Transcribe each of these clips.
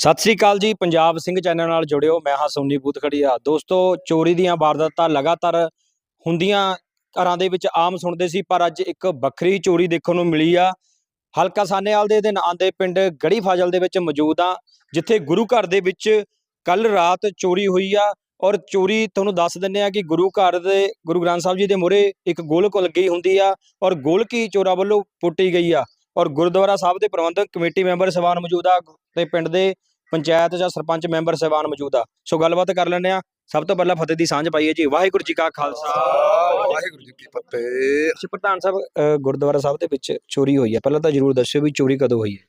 ਸਤਿ ਸ੍ਰੀ ਅਕਾਲ ਜੀ, ਪੰਜਾਬ ਸਿੰਘ ਚੈਨਲ ਨਾਲ ਜੁੜਿਓ, ਮੈਂ ਹਾਂ ਸੋਨੀ ਬੂਤਖੜੀਆ ਦੋਸਤੋ, ਚੋਰੀ ਦੀਆਂ ਵਾਰਦਾਤਾਂ ਲਗਾਤਾਰ ਹੁੰਦੀਆਂ ਘਰਾਂ ਦੇ ਵਿੱਚ ਆਮ ਸੁਣਦੇ ਸੀ, ਪਰ ਅੱਜ ਇੱਕ ਵੱਖਰੀ ਚੋਰੀ ਦੇਖਣ ਨੂੰ ਮਿਲੀ ਆ। ਹਲਕਾ ਸਾਨੇਵਾਲ ਦੇ ਅਧੀਨ ਆਂਦੇ ਪਿੰਡ ਗੜੀ ਫਾਜ਼ਲ ਦੇ ਵਿੱਚ ਮੌਜੂਦ ਆ ਜਿੱਥੇ ਗੁਰੂ ਘਰ ਦੇ ਵਿੱਚ ਕੱਲ ਰਾਤ ਚੋਰੀ ਹੋਈ ਆ। ਔਰ ਚੋਰੀ ਤੁਹਾਨੂੰ ਦੱਸ ਦਿੰਨੇ ਆ ਕਿ ਗੁਰੂ ਘਰ ਦੇ, ਗੁਰੂ ਗ੍ਰੰਥ ਸਾਹਿਬ ਜੀ ਦੇ ਮੂਹਰੇ ਇੱਕ ਗੋਲਕ ਲੱਗੀ ਹੁੰਦੀ ਆ ਔਰ ਗੋਲਕੀ ਚੋਰਾਂ ਵੱਲੋਂ ਪੁੱਟੀ ਗਈ ਆ। ਔਰ ਗੁਰਦੁਆਰਾ ਸਾਹਿਬ ਦੇ ਪ੍ਰਬੰਧਕ ਕਮੇਟੀ ਮੈਂਬਰ ਸਵਾਨ ਮੌਜੂਦ ਆ ਤੇ ਪਿੰਡ ਦੇ। ਪੰਚਾਇਤ ਜਾਂ ਸਰਪੰਚ ਮੈਂਬਰ ਸਹਿਬਾਨ ਮੌਜੂਦ ਆ। ਸੋ ਗੱਲਬਾਤ ਕਰ ਲੈਂਦੇ ਆ ਸਭ ਤੋਂ ਪਹਿਲਾਂ ਫਤਿਹ ਦੀ ਸਾਂਝ ਪਾਈਏ ਜੀ। ਵਾਹਿਗੁਰੂ ਜੀ ਕਾ ਖਾਲਸਾ। ਵਾਹਿਗੁਰੂ ਜੀ ਕੀ ਫਤਿਹ। ਜੀ ਪ੍ਰਧਾਨ ਸਾਹਿਬ ਗੁਰਦੁਆਰਾ ਸਾਹਿਬ ਦੇ ਵਿੱਚ ਚੋਰੀ ਹੋਈ ਹੈ। ਪਹਿਲਾਂ ਤਾਂ ਜਰੂਰ ਦੱਸਿਓ ਵੀ ਚੋਰੀ ਕਦੋਂ ਹੋਈ ਹੈ।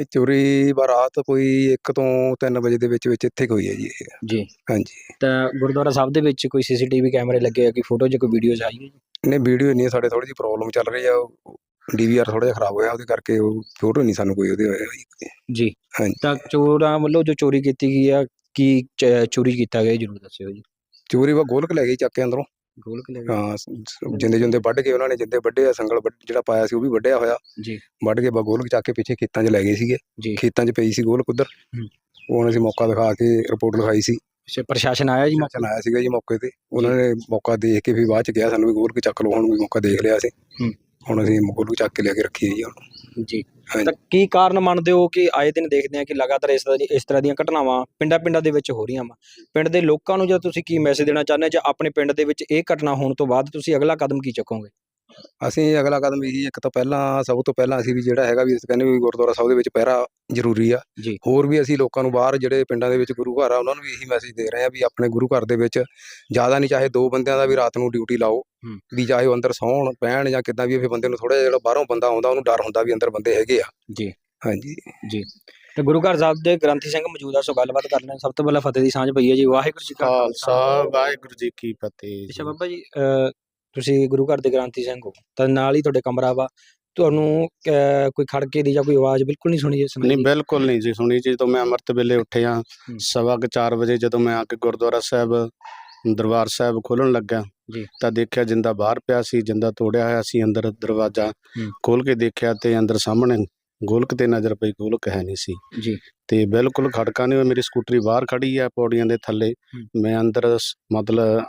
ਇਹ ਚੋਰੀ ਬਾਰਾਤ ਕੋਈ 1 ਤੋਂ 3 ਵਜੇ ਦੇ ਵਿੱਚ ਵਿੱਚ ਇੱਥੇ ਕੋਈ ਹੈ ਜੀ ਇਹ। ਜੀ। ਹਾਂਜੀ। ਤਾਂ ਗੁਰਦੁਆਰਾ ਸਾਹਿਬ ਦੇ ਵਿੱਚ ਕੋਈ ਸੀਸੀਟੀਵੀ ਕੈਮਰੇ ਲੱਗੇ ਆ? ਕਿ ਫੋਟੋ ਜਾਂ ਕੋਈ ਵੀਡੀਓਜ਼ ਆਈ ਹੈ ਜੀ? ਨੇ ਵੀਡੀਓ ਨਹੀਂ ਸਾਡੇ ਥੋੜੀ ਜਿਹੀ ਪ੍ਰੋਬਲਮ ਚੱਲ ਰਹੀ ਆ। ਡੀਵੀਆਰ ਥੋੜਾ ਜਿਹਾ ਖਰਾਬ ਹੋਇਆ ਉਹਦੇ ਕਰਕੇ ਉਹ ਫੋਟੋ ਨਹੀਂ ਸਾਨੂੰ ਕੋਈ ਉਹਦੇ ਹੋਇਆ ਜੀ। ਹਾਂਜੀ। ਤਾਂ ਚੋਰਾਂ ਵੱਲੋਂ ਜੋ ਚੋਰੀ ਕੀਤੀ ਗਈ ਆ ਕੀ ਚ- ਚੋਰੀ ਕੀਤਾ ਗਿਆ ਇਹ ਜਰੂਰ ਦੱਸਿਓ ਜੀ। ਚੋਰੀ ਵਾ ਗੋਲਕ ਲੈ ਗਈ ਚੱਕ ਕੇ ਅੰਦਰੋਂ। ਗੋਲਕ ਲੈ ਹਾਂ ਜਿੰਦੇ ਜਿੰਦੇ ਵੱਢ ਕੇ ਉਹਨਾਂ ਨੇ ਜਿੰਦੇ ਵੱਢੇ ਆ ਸੰਗਲ ਵੱਢ- ਜਿਹੜਾ ਪਾਇਆ ਸੀ ਉਹ ਵੀ ਵੱਢਿਆ ਹੋਇਆ। ਜੀ। ਵੱਢ ਕੇ ਬਾ ਗੋਲਕ ਚੱਕ ਕੇ ਪਿੱਛੇ ਖੇਤਾਂ 'ਚ ਲੈ ਗਏ ਸੀਗੇ। ਜੀ। ਖੇਤਾਂ 'ਚ ਪਈ ਸੀ ਗੋਲਕ ਉਧਰ। ਹੂੰ। ਉਹ ਅਸੀਂ ਮੌਕਾ ਦਿਖਾ ਕੇ ਰਿਪੋਰਟ ਲਿਖਾਈ ਸੀ। ਅੱਛਾ, ਪ੍ਰਸ਼ਾਸਨ ਆਇਆ ਜੀ ਮੌਕੇ ਆਇਆ ਸੀਗਾ ਜੀ ਮੌਕੇ ਤੇ। ਉਹਨਾਂ ਨੇ ਮੌਕਾ ਦੇਖ ਕੇ ਵੀ ਬਾਅਦ ਚ ਗਿਆ ਸਾਨੂੰ ਵੀ ਗੋਲਕ ਚੱਕ ਲਓ ਹੁਣ ਵੀ ਮੌਕਾ ਦੇਖ ਲਿਆ ਸੀ ਹੂੰ। ਹੁਣ ਅਸੀਂ ਗੋਲਕ ਚੱਕ ਕੇ ਲਿਆ ਕੇ ਰੱਖੀ ਹੈ ਜੀ ਹੁਣ। ਜੀ। ਤਾਂ ਕੀ ਕਾਰਨ ਮੰਨਦੇ ਹੋ ਕਿ ਆਏ ਦਿਨ ਦੇਖਦੇ ਆ ਕਿ ਲਗਾਤਾਰ ਇਸ ਤਰ੍ਹਾਂ ਦੀ ਇਸ ਤਰ੍ਹਾਂ ਦੀਆਂ ਘਟਨਾਵਾਂ ਪਿੰਡਾਂ ਪਿੰਡਾਂ ਦੇ ਵਿੱਚ ਹੋ ਰਹੀਆਂ ਵਾ? ਪਿੰਡ ਦੇ ਲੋਕਾਂ ਨੂੰ ਜਾਂ ਤੁਸੀਂ ਕੀ ਮੈਸੇਜ ਦੇਣਾ ਚਾਹੁੰਦੇ ਹੋ ਜਾਂ ਆਪਣੇ ਪਿੰਡ ਦੇ ਵਿੱਚ ਇਹ ਘਟਨਾ ਹੋਣ ਤੋਂ ਬਾਅਦ ਤੁਸੀਂ ਅਗਲਾ ਕਦਮ ਕੀ ਚੁੱਕੋਗੇ? ਅਸੀਂ ਅਗਲਾ ਕਦਮ ਇਹੀ ਇੱਕ ਤਾਂ ਪਹਿਲਾਂ ਸਭ ਤੋਂ ਪਹਿਲਾਂ ਅਸੀਂ ਵੀ ਜਿਹੜਾ ਹੈਗਾ ਵੀ ਅਸੀਂ ਕਹਿੰਦੇ ਵੀ ਗੁਰਦੁਆਰਾ ਸਾਹਿਬ ਦੇ ਵਿੱਚ ਪਹਿਰਾ ਜ਼ਰੂਰੀ ਆ। ਜੀ। ਹੋਰ ਵੀ ਅਸੀਂ ਲੋਕਾਂ ਨੂੰ ਬਾਹਰ ਜਿਹੜੇ ਪਿੰਡਾਂ ਦੇ ਵਿੱਚ ਗੁਰੂ ਘਰ ਆ ਉਹਨਾਂ ਨੂੰ ਵੀ ਇਹੀ ਮੈਸੇਜ ਦੇ ਰਹੇ ਆ ਵੀ ਆਪਣੇ ਗੁਰੂ ਘਰ ਦੇ ਵਿੱਚ ਜ਼ਿਆਦਾ ਨਹੀਂ ਚਾਹੇ ਦੋ ਬੰਦਿਆਂ ਦਾ ਵੀ ਰਾਤ ਨੂੰ ਡਿਊਟੀ ਲਾਓ। ਵੀ ਚਾਹੇ ਉਹ ਅੰਦਰ ਸੌਣ ਪੈਣ ਜਾਂ ਕਿੱਦਾਂ ਵੀ ਫਿਰ ਬੰਦੇ ਨੂੰ ਥੋੜਾ ਜਿਹਾ ਜਿਹੜਾ ਬਾਹਰੋਂ ਬੰਦਾ ਆਉਂਦਾ ਉਹਨੂੰ ਡਰ ਹੁੰਦਾ ਵੀ ਅੰਦਰ ਬੰਦੇ ਹੈਗੇ ਆ। ਜੀ। ਹਾਂਜੀ। ਤੇ ਗੁਰੂ ਘਰ ਸਾਹਿਬ ਦੇ ਗ੍ਰੰਥੀ ਸਿੰਘ ਮੌਜੂਦ ਆ ਸੋ ਗੱਲਬਾਤ ਕਰ ਲੈਣ। ਸਭ ਤੋਂ ਪਹਿਲਾਂ ਫਤਿਹ ਦੀ ਸਾਂਝ ਪਈ ਹੈ ਜੀ। ਵਾਹਿਗੁਰੂ ਜੀ ਕਾ ਖਾਲਸਾ ਵਾਹਿਗੁਰੂ ਜੀ ਕੀ ਫਤਿਹ ਅੱਛਾ ਬਾਬਾ ਜੀ ਤੁਸੀਂ ਗੁਰੂ ਘਰ ਦੇ ਗ੍ਰੰਥੀ ਸਿੰਘ ਹੋ ਤਾਂ ਨਾਲ ਹੀ ਤੁਹਾਡੇ ਕਮਰਾ ਵਾ ਤੁਹਾਨੂੰ ਅਹ, ਕੋਈ ਖੜਕੇ ਦੀ ਜਾਂ ਕੋਈ ਆਵਾਜ਼ ਬਿਲਕੁਲ ਨਹੀਂ ਸੁਣੀ ਜਿਸ ਨਹੀਂ ਬਿਲਕੁਲ ਨਹੀਂ ਜੀ ਸੁਣੀ ਜੀ ਜਦੋਂ ਮੈਂ ਅੰਮ੍ਰਿਤ ਵੇਲੇ ਉੱਠਿਆ। ਸਵਾ ਕੁ 4 ਵਜੇ ਜਦੋਂ ਮੈਂ ਆ ਕੇ ਗੁਰਦੁਆਰਾ ਸਾਹਿਬ ਦਰਬਾਰ ਸਾਹਿਬ ਖੋਲਣ ਲੱਗਾ ਜੀ। ਤਾਂ ਦੇਖਿਆ ਜਿੰਦਾ ਬਾਹਰ ਪਿਆ ਸੀ ਜਿੰਦਾ ਤੋੜਿਆ ਹੋਇਆ ਸੀ ਅੰਦਰ ਦਰਵਾਜ਼ਾ ਹੂੰ। ਖੋਲ ਕੇ ਦੇਖਿਆ ਤੇ ਅੰਦਰ ਸਾਹਮਣੇ ਗੋਲਕ ਤੇ ਨਜ਼ਰ ਪਈ ਗੋਲਕ ਹੈ ਨਹੀਂ ਸੀ ਜੀ ਤੇ ਬਿਲਕੁਲ ਖੜਕਾ ਨਹੀਂ ਹੋਇਆ ਮੇਰੀ ਸਕੂਟਰੀ ਬਾਹਰ ਖੜੀ ਆ ਪੌੜੀਆਂ ਦੇ ਥੱਲੇ। ਮੈਂ ਅੰਦਰ ਸ- ਮਤਲਬ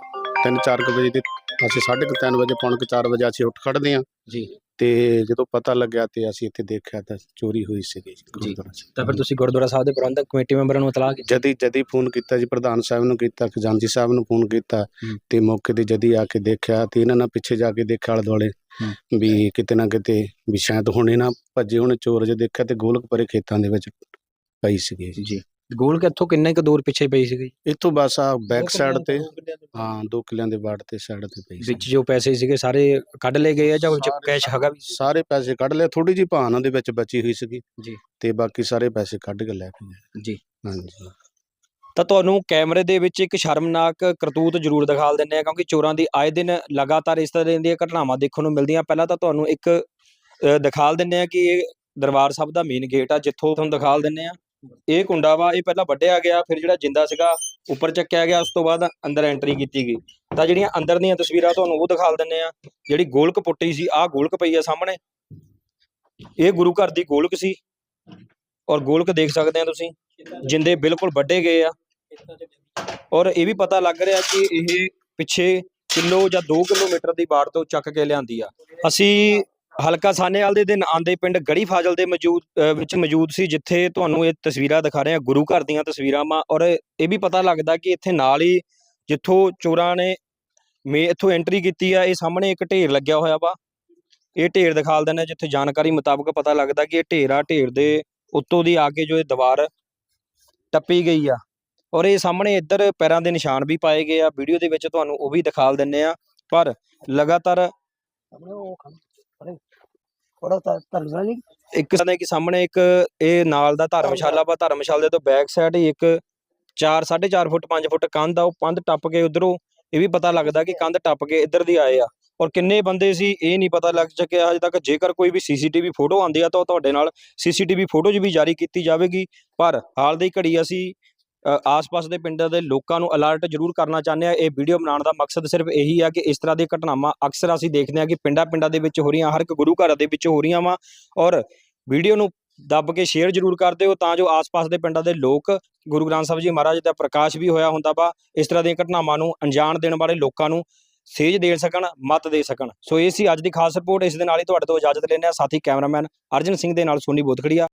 3-4 ਵਜੇ ਦੇ ਅਸੀਂ 3:30 ਵਜੇ ਪੌਣ ਕੁ 4 ਵਜੇ ਅਸੀਂ ਉੱਠ ਖੜਦੇ ਆ ਜੀ ਤੇ ਜਦੋਂ ਪਤਾ ਲੱਗਿਆ ਤੇ ਅਸੀਂ ਇੱਥੇ ਦੇਖਿਆ ਤਾਂ ਚੋਰੀ ਹੋਈ ਸੀਗੀ ਜੀ ਗੁਰਦੁਆਰਾ। ਤਾਂ ਫਿਰ ਤੁਸੀਂ ਗੁਰਦੁਆਰਾ ਸਾਹਿਬ ਦੇ ਪ੍ਰਬੰਧਕ ਕਮੇਟੀ ਮੈਂਬਰਾਂ ਨੂੰ ਇਤਲਾਹ ਕੀਤੀ ਜਦੀ ਜਦੀ ਫੋਨ ਕੀਤਾ ਜੀ ਪ੍ਰਧਾਨ ਸਾਹਿਬ ਨੂੰ ਕੀਤਾ ਖਜ਼ਾਨਚੀ ਸਾਹਿਬ ਨੂੰ ਫੋਨ ਕੀਤਾ। ਤੇ ਮੌਕੇ ਤੇ ਜਦੀ ਆ ਕੇ ਦੇਖਿਆ ਤੇ ਇਹਨਾਂ ਨਾਲ ਪਿੱਛੇ ਜਾ ਕੇ ਦੇਖਿਆ ਆਲੇ ਦੁਆਲੇ। ਵੀ ਕਿਤੇ ਨਾ ਕਿਤੇ ਵੀ ਸ਼ਾਇਦ ਹੁਣੇ ਨਾ ਭੱਜੇ ਹੁਣ ਚੋਰ ਜੇ ਦੇਖਿਆ ਤੇ ਗੋਲਕ ਪਰੇ ਖੇਤਾਂ ਦੇ ਵਿੱਚ ਪਈ ਸੀਗੀ ਜੀ ਗੋਲ ਕਿੱਥੋਂ ਕਿੰਨੇ ਕੁ ਦੂਰ ਪਿੱਛੇ ਪਈ ਸੀਗੀ? ਇੱਥੋਂ ਬਸ ਆ ਬੈਕ ਸਾਈਡ ਤੇ। ਹਾਂ ਦੋ ਕਿੱਲਿਆਂ ਦੇ ਬਾੜ ਤੇ ਸਾਈਡ ਤੇ ਪਈ ਸੀ। ਵਿੱਚ ਜੋ ਪੈਸੇ ਸੀਗੇ ਸਾਰੇ ਕੱਢ ਲਏ ਗਏ ਆ ਜਾਂ ਵਿੱਚ ਸਾਰੇ ਕੈਸ਼ ਹੈਗਾ ਵੀ ਸਾਰੇ ਪੈਸੇ ਕੱਢ ਲਏ ਥੋੜੀ ਜੀ ਭਾਨ ਉਹਦੇ ਵਿੱਚ ਬਚੀ ਹੋਈ ਸੀਗੀ। ਜੀ। ਤੇ ਬਾਕੀ ਸਾਰੇ ਪੈਸੇ ਕੱਢ ਕੇ ਲੈ ਕੇ ਗਏ। ਜੀ। ਹਾਂਜੀ। ਤਾਂ ਤੁਹਾਨੂੰ ਕੈਮਰੇ ਦੇ ਵਿੱਚ ਇੱਕ ਸ਼ਰਮਨਾਕ ਕਰਤੂਤ ਜ਼ਰੂਰ ਦਿਖਾਲ ਦਿੰਨੇ ਆ ਕਿਉਂਕਿ ਚੋਰਾਂ ਦੀ ਆਏ ਦਿਨ ਲਗਾਤਾਰ ਇਸ ਤਰ੍ਹਾਂ ਦੀਆਂ ਘਟਨਾਵਾਂ ਦੇਖਣ ਨੂੰ ਮਿਲਦੀਆਂ। ਪਹਿਲਾਂ ਤਾਂ ਤੁਹਾਨੂੰ ਇੱਕ ਅ, ਦਿਖਾਲ ਦਿੰਨੇ ਆ ਕਿ ਇਹ ਦਰਬਾਰ ਸਾਹਿਬ ਦਾ ਮੇਨ ਗੇਟ ਆ ਜਿੱਥੋਂ ਤੁਹਾਨੂੰ ਦਿਖਾਲ ਦਿੰਨੇ ਆ। ਇਹ ਕੁੰਡਾ ਵਾ ਇਹ ਪਹਿਲਾਂ ਵੱਢਿਆ ਗਿਆ, ਫਿਰ ਜਿਹੜਾ ਜਿੰਦਾ ਸੀਗਾ ਉੱਪਰ ਚੱਕਿਆ ਗਿਆ, ਉਸ ਤੋਂ ਬਾਅਦ ਅੰਦਰ ਐਂਟਰੀ ਕੀਤੀ ਗਈ। ਤਾਂ ਜਿਹੜੀਆਂ ਅੰਦਰ ਦੀਆਂ ਤਸਵੀਰਾਂ ਤੁਹਾਨੂੰ ਉਹ ਦਿਖਾਲ ਦਿੰਨੇ ਆ ਜਿਹੜੀ ਗੋਲਕ ਪੁੱਟੀ ਸੀ, ਆਹ ਗੋਲਕ ਪਈ ਆ ਸਾਹਮਣੇ। ਇਹ ਗੁਰੂ ਘਰ ਦੀ ਗੋਲਕ ਸੀ। ਔਰ ਗੋਲਕ ਦੇਖ ਸਕਦੇ ਆ ਤੁਸੀਂ, ਜਿੰਦੇ ਬਿਲਕੁਲ ਵੱਡੇ ਗਏ ਆ। ਔਰ ਇਹ ਵੀ ਪਤਾ ਲੱਗ ਰਿਹਾ ਕਿ ਇਹ ਪਿੱਛੇ ਕਿਲੋ ਜਾਂ 2 ਕਿਲੋਮੀਟਰ ਦੀ ਬਾੜ ਤੋਂ ਚੱਕ ਕੇ ਲਿਆਂਦੀ ਆ। ਅਸੀਂ ਹਲਕਾ ਸਾਨੇਵਾਲ ਦੇ ਦਿਨ ਆਂਦੇ ਪਿੰਡ ਗੜੀ ਫਾਜ਼ਲ ਦੇ ਮੌਜੂਦ ਵਿੱਚ ਮੌਜੂਦ ਸੀ, ਜਿੱਥੇ ਤੁਹਾਨੂੰ ਇਹ ਤਸਵੀਰਾਂ ਦਿਖਾ ਰਹੇ ਆ ਗੁਰੂ ਘਰ ਦੀਆਂ ਤਸਵੀਰਾਂ ਵਾ, ਔਰ ਇਹ ਵੀ ਪਤਾ ਲੱਗਦਾ ਕਿ ਇੱਥੇ ਨਾਲ ਹੀ ਜਿੱਥੋਂ ਚੋਰਾਂ ਨੇ ਮੇ, ਇੱਥੋਂ ਐਂਟਰੀ ਕੀਤੀ ਆ, ਇਹ ਸਾਹਮਣੇ ਇੱਕ ਢੇਰ ਲੱਗਿਆ ਹੋਇਆ ਵਾ। ਇਹ ਢੇਰ ਦਿਖਾਲ ਦਿੰਦੇ ਜਿੱਥੇ ਜਾਣਕਾਰੀ ਮੁਤਾਬਕ ਪਤਾ ਲੱਗਦਾ ਕਿ ਇਹ ਢੇਰ ਆ, ਢੇਰ ਦੇ ਉੱਤੋਂ ਦੀ ਆ ਕੇ ਜੋ ਇਹ ਦੀਵਾਰ ਟੱਪੀ ਗਈ ਆ। ਔਰ ਇਹ ਸਾਹਮਣੇ ਇੱਧਰ ਪੈਰਾਂ ਦੇ ਨਿਸ਼ਾਨ ਵੀ ਪਾਏ ਗਏ ਆ, ਵੀਡੀਓ ਦੇ ਵਿੱਚ ਤੁਹਾਨੂੰ ਉਹ ਵੀ ਦਿਖਾਲ ਦਿੰਨੇ ਆ ਪਰ ਲਗਾਤਾਰ ਥੋੜਾ ਧਰਨਾ ਨਹੀਂ? ਇੱਕ ਸਾਹਮਣੇ ਕਿ ਸਾਹਮਣੇ ਇੱਕ ਇਹ ਨਾਲ ਦਾ ਧਰਮਸ਼ਾਲਾ ਵਾ, ਧਰਮਸ਼ਾਲੇ ਦੇ ਤੋਂ ਬੈਕ ਸਾਈਡ ਹੀ ਇੱਕ 4 4.5 ਫੁੱਟ 5 ਫੁੱਟ ਕੰਧ ਆ, ਉਹ ਕੰਧ ਟੱਪ ਕੇ ਉਧਰੋਂ ਇਹ ਵੀ ਪਤਾ ਲੱਗਦਾ ਕਿ ਕੰਧ ਟੱਪ ਕੇ ਇੱਧਰ ਦੀ ਆਏ ਆ। ਔਰ ਕਿੰਨੇ ਬੰਦੇ ਸੀ ਇਹ ਨਹੀਂ ਪਤਾ ਲੱਗ ਚੁੱਕਿਆ ਹਜੇ ਤੱਕ। ਜੇਕਰ ਕੋਈ ਵੀ ਸੀਸੀਟੀਵੀ ਫੋਟੋ ਆਉਂਦੀ ਆ ਤਾਂ ਉਹ ਤੁਹਾਡੇ ਨਾਲ ਸੀਸੀਟੀਵੀ ਫੋਟੋ ਵੀ ਜਾਰੀ ਕੀਤੀ ਜਾਵੇਗੀ। ਪਰ ਹਾਲ ਦੀ ਘੜੀ ਅਸੀਂ ਆਸ-ਪਾਸ ਦੇ ਪਿੰਡਾਂ ਦੇ ਲੋਕਾਂ ਨੂੰ ਅਲਰਟ ਜ਼ਰੂਰ ਕਰਨਾ ਚਾਹੁੰਦੇ ਆ। ਇਹ ਵੀਡੀਓ ਬਣਾਉਣ ਦਾ ਮਕਸਦ ਸਿਰਫ ਇਹੀ ਆ ਕਿ ਇਸ ਤਰ੍ਹਾਂ ਦੀਆਂ ਘਟਨਾਵਾਂ ਅਕਸਰ ਅਸੀਂ ਦੇਖਦੇ ਆ ਕਿ ਪਿੰਡਾਂ-ਪਿੰਡਾਂ ਦੇ ਵਿੱਚ ਹੋ ਰਹੀਆਂ, ਹਰ ਇੱਕ ਗੁਰੂ ਘਰ ਦੇ ਵਿੱਚ ਹੋ ਰਹੀਆਂ ਵਾ ਔਰ ਵੀਡੀਓ ਨੂੰ ਦੱਬ ਕੇ ਸ਼ੇਅਰ ਜ਼ਰੂਰ ਕਰ ਦਿਓ ਤਾਂ ਜੋ ਆਸ-ਪਾਸ ਦੇ ਪਿੰਡਾਂ ਦੇ ਲੋਕ, ਗੁਰੂ ਗ੍ਰੰਥ ਸਾਹਿਬ ਜੀ ਮਹਾਰਾਜ ਦਾ ਪ੍ਰਕਾਸ਼ ਵੀ ਹੋਇਆ ਹੁੰਦਾ ਵਾ, ਇਸ ਤਰ੍ਹਾਂ ਦੀਆਂ ਘਟਨਾਵਾਂ ਨੂੰ ਅਣਜਾਣ ਦੇਣ ਵਾਲੇ ਲੋਕਾਂ ਨੂੰ ਸੇਧ ਦੇ ਸਕਣ, ਮਤ ਦੇ ਸਕਣ। ਸੋ ਇਹ ਸੀ ਅੱਜ ਦੀ ਖਾਸ ਰਿਪੋਰਟ ਇਸ ਦੇ ਨਾਲ ਹੀ ਤੁਹਾਡੇ ਤੋਂ ਇਜਾਜ਼ਤ ਲੈਂਦੇ ਹਾਂ। ਸਾਥੀ, ਕੈਮਰਾਮੈਨ ਅਰਜਨ ਸਿੰਘ ਦੇ ਨਾਲ ਸੋਨੀ ਬੋਤਖੜੀਆ